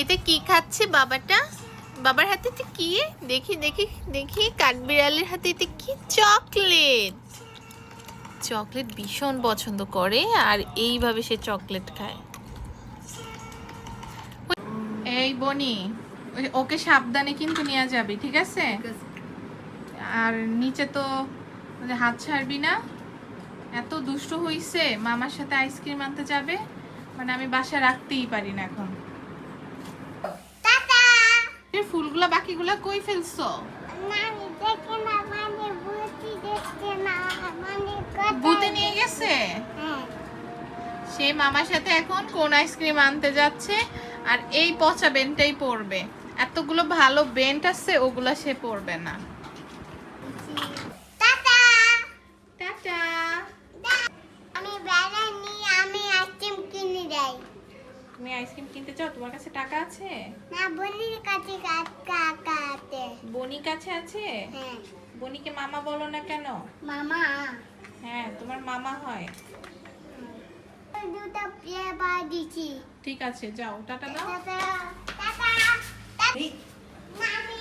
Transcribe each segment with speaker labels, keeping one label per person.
Speaker 1: এতে কি খাচ্ছে বাবাটা? বাবার হাতে কি? দেখি দেখি দেখি। কাঠবিড়ালের হাতে এতে কি চকলেট? চকলেট ভীষণ পছন্দ করে আর এইভাবে সে চকলেট খায়। এই বনি ওকে সাবধানে কিন্তু নিয়ে যাবে ঠিক আছে? আর নিচে তো মানে হাত ছাড়বি না। এত দুষ্ট হইছে মামার সাথে আইসক্রিম আনতে যাবে। মানে আমি বাসা রাখতেই পারি না এখন। ফুলগুলা বাকিগুলা কই ফেলছো? বুতে নিয়ে গেছে? সে মামার সাথে এখন কোন আইসক্রিম আনতে যাচ্ছে আর এই পচা বেনটাই পড়বে এতগুলো ভালো বেন্ট আছে ওগুলা সে পড়বে না
Speaker 2: টাটা
Speaker 1: টাটা
Speaker 2: আমি বেড়া নিয়ে আমি আইসক্রিম কিনে যাই
Speaker 1: তুমি আইসক্রিম কিনতে চাও? তোমার কাছে টাকা আছে?
Speaker 2: না বলির কাছে কাকা কাতে
Speaker 1: বনি কাছে আছে?
Speaker 2: হ্যাঁ।
Speaker 1: বনিকে মামা বলো না কেন?
Speaker 2: মামা।
Speaker 1: হ্যাঁ তোমার মামা হয়।
Speaker 2: দুটো প্লে বা দিছি।
Speaker 1: ঠিক আছে যাও। টাটা দাও।
Speaker 2: Tata tata. নানি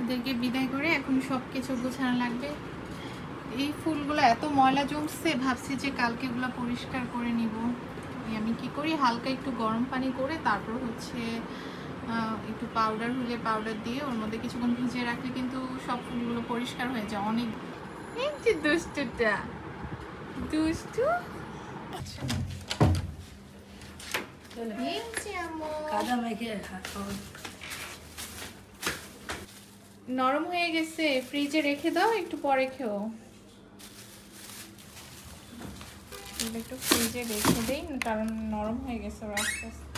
Speaker 1: ওদেরকে বিদায় করে এখন সব কিছু গোছানো লাগবে। এই ফুলগুলো এত ময়লা জমছে ভাবছি যে কালকে এগুলো পরিষ্কার করে নিব। আমি কি করি? হালকা একটু গরম পানি করে তারপর হচ্ছে একটু পাউডার হলে পাউডার দিয়ে ওর মধ্যে কিছুক্ষণ ভিজিয়ে রাখলে কিন্তু সব ফুলগুলো পরিষ্কার হয়ে যায়। অনেক এই যে দুষ্টুটা। দুষ্টু? নরম হয়ে গেছে। ফ্রিজে রেখে দাও একটু পরে খেও। একটু ফ্রিজে রেখে দিই কারণ নরম হয়ে গেছে আস্তে আস্তে।